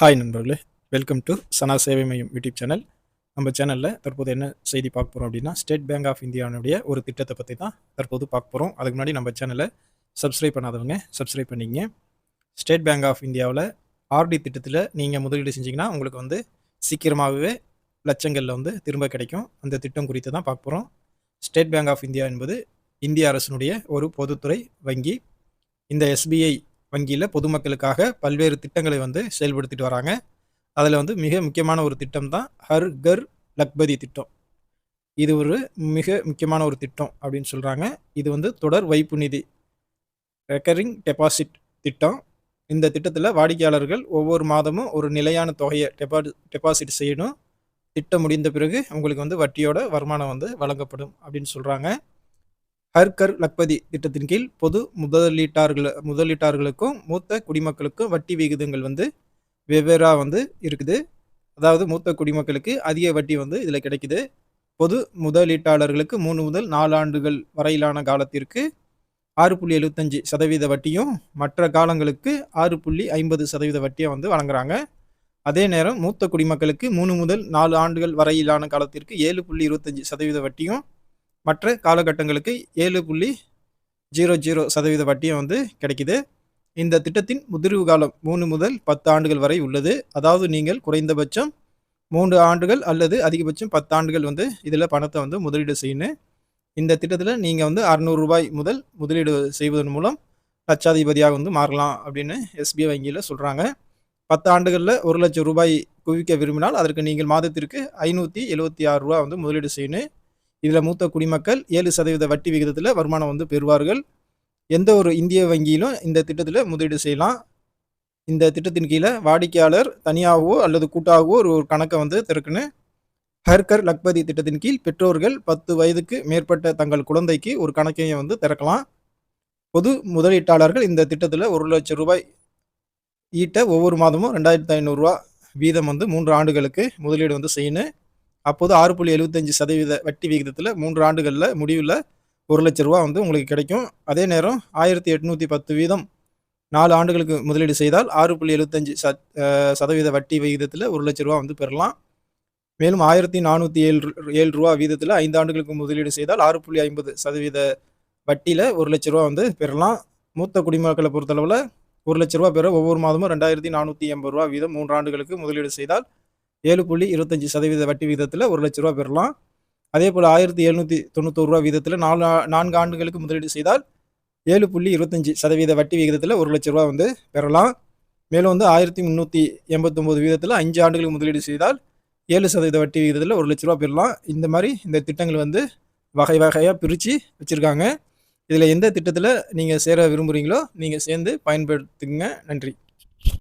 Hi நண்பர்களே welcome to சனா சேவை மையம் யூடியூப் சேனல். நம்ம சேனலில் தற்போது என்ன செய்தி பார்க்க போகிறோம் அப்படின்னா ஸ்டேட் பேங்க் ஆஃப் இந்தியாவுடைய ஒரு திட்டத்தை பற்றி தான் தற்போது பார்க்க போகிறோம் அதுக்கு முன்னாடி நம்ம சேனலை சப்ஸ்கிரைப் பண்ணாதவங்க சப்ஸ்கிரைப் பண்ணிங்க ஸ்டேட் பேங்க் ஆஃப் இந்தியாவில் ஆர்டி திட்டத்தில் நீங்கள் முதலீடு செஞ்சீங்கன்னா உங்களுக்கு வந்து சீக்கிரமாகவே லட்சங்களில் வந்து திரும்ப கிடைக்கும். அந்த திட்டம் குறித்து தான் பார்க்க போகிறோம் ஸ்டேட் பேங்க் ஆஃப் இந்தியா என்பது இந்திய அரசினுடைய ஒரு பொதுத்துறை வங்கி. இந்த எஸ்பிஐ வங்கியில் பொதுமக்களுக்காக பல்வேறு திட்டங்களை வந்து செயல்படுத்திட்டு வராங்க. அதில் வந்து மிக முக்கியமான ஒரு திட்டம் தான் ஹர் கர் லக்பதி திட்டம். இது ஒரு மிக முக்கியமான ஒரு திட்டம் அப்படின்னு சொல்கிறாங்க இது வந்து தொடர் வைப்பு நிதி ரெக்கரிங் டெபாசிட் திட்டம். இந்த திட்டத்தில் வாடிக்கையாளர்கள் ஒவ்வொரு மாதமும் ஒரு நிலையான தொகையை டெபா டெபாசிட் செய்யணும். திட்டம் முடிந்த பிறகு உங்களுக்கு வந்து வட்டியோட வருமானம் வந்து வழங்கப்படும் அப்படின்னு சொல்கிறாங்க ஹர்கர் லக்பதி திட்டத்தின் கீழ் பொது முதலீட்டார்கள் முதலீட்டார்களுக்கும் மூத்த குடிமக்களுக்கும் வட்டி விகிதங்கள் வந்து வெவ்வேறாக வந்து இருக்குது. அதாவது மூத்த குடிமக்களுக்கு அதிக வட்டி வந்து இதில் கிடைக்குது. பொது முதலீட்டாளர்களுக்கு மூணு முதல் நாலு ஆண்டுகள் வரையிலான காலத்திற்கு ஆறு புள்ளி எழுபத்தஞ்சி சதவீத வட்டியும் மற்ற காலங்களுக்கு ஆறு புள்ளி ஐம்பது சதவீத வட்டியை வந்து வழங்குறாங்க. அதே நேரம் மூத்த குடிமக்களுக்கு மூணு முதல் நாலு ஆண்டுகள் வரையிலான காலத்திற்கு ஏழு புள்ளி இருபத்தஞ்சி சதவீத வட்டியும் மற்ற காலகட்டங்களுக்கு ஏழு புள்ளி ஜீரோ ஜீரோ சதவீத வட்டியும் வந்து கிடைக்குது. இந்த திட்டத்தின் முதிர்வு காலம் மூணு முதல் பத்து ஆண்டுகள் வரை உள்ளது. அதாவது நீங்கள் குறைந்தபட்சம் மூன்று ஆண்டுகள் அல்லது அதிகபட்சம் பத்து ஆண்டுகள் வந்து இதில் பணத்தை வந்து முதலீடு செய்யணும் இந்த திட்டத்தில் நீங்கள் வந்து அறநூறு ரூபாய் முதல் முதலீடு செய்வதன் மூலம் லட்சாதிபதியாக வந்து மாறலாம் அப்படின்னு எஸ்பிஐ வங்கியில் சொல்கிறாங்க பத்து ஆண்டுகளில் ஒரு லட்சம் ரூபாய் குவிக்க விரும்பினால் அதற்கு நீங்கள் மாதத்திற்கு ஐநூற்றி எழுபத்தி ஆறு ரூபா வந்து முதலீடு செய்யணும் இதில் மூத்த குடிமக்கள் ஏழு சதவீத வட்டி விகிதத்தில் வருமானம் வந்து பெறுவார்கள். எந்த ஒரு இந்திய வங்கியிலும் இந்த திட்டத்தில் முதலீடு செய்யலாம். இந்த திட்டத்தின் கீழே வாடிக்கையாளர் தனியாகவோ அல்லது கூட்டாகவோ ஒரு ஒரு கணக்கை வந்து திறக்குன்னு ஹர்கர் லக்பதி திட்டத்தின் கீழ் பெற்றோர்கள் பத்து வயதுக்கு மேற்பட்ட தங்கள் குழந்தைக்கு ஒரு கணக்கையும் வந்து திறக்கலாம். பொது முதலீட்டாளர்கள் இந்த திட்டத்தில் ஒரு லட்சம் ரூபாய் ஈட்ட ஒவ்வொரு மாதமும் ரெண்டாயிரத்து ஐநூறுரூவா வீதம் வந்து மூன்று ஆண்டுகளுக்கு முதலீடு வந்து செய்யணும். அப்போது ஆறு புள்ளி எழுபத்தஞ்சு சதவீத வட்டி விகிதத்தில் மூன்று ஆண்டுகளில் முடிவில் ஒரு லட்ச ரூபா வந்து உங்களுக்கு கிடைக்கும். அதே நேரம் ஆயிரத்தி எட்நூற்றி பத்து வீதம் நாலு ஆண்டுகளுக்கு முதலீடு செய்தால் ஆறு புள்ளி எழுபத்தஞ்சு சத் சதவீத வட்டி விகிதத்தில் ஒரு லட்ச ரூபா வந்து பெறலாம். மேலும் ஆயிரத்தி நானூற்றி ஏழு ஏழு ரூபா வீதத்தில் ஐந்து ஆண்டுகளுக்கு முதலீடு செய்தால் ஆறு புள்ளி ஐம்பது சதவீத வட்டியில் ஒரு லட்ச ரூபா வந்து பெறலாம். மூத்த குடிமக்களை பொறுத்தளவில் ஒரு லட்ச ரூபா பெற ஒவ்வொரு மாதமும் ரெண்டாயிரத்தி நானூற்றி எண்பது ரூபா வீதம் மூன்று ஆண்டுகளுக்கு முதலீடு செய்தால் ஏழு புள்ளி இருபத்தஞ்சி சதவீத வட்டி வீதத்தில் ஒரு லட்ச ரூபா பெறலாம். அதே போல் ஆயிரத்தி எழுநூற்றி தொண்ணூத்தோரு ரூபா வீதத்தில் நாலு நான்கு ஆண்டுகளுக்கு முதலீடு செய்தால் ஏழு புள்ளி இருபத்தஞ்சி சதவீத வட்டி விகிதத்தில் ஒரு லட்ச ரூபா வந்து பெறலாம். மேலும் வந்து ஆயிரத்தி முந்நூற்றி எண்பத்தொம்போது வீதத்தில் அஞ்சு ஆண்டுகளுக்கு முதலீடு செய்தால் ஏழு சதவீத வட்டி விகிதத்தில் ஒரு லட்ச ரூபா பெறலாம். இந்த மாதிரி இந்த திட்டங்கள் வந்து வகை வகையாக பிரித்து வச்சுருக்காங்க. இதில் எந்த திட்டத்தில் நீங்கள் சேர விரும்புகிறீங்களோ நீங்கள் சேர்ந்து பயன்படுத்துங்க. நன்றி.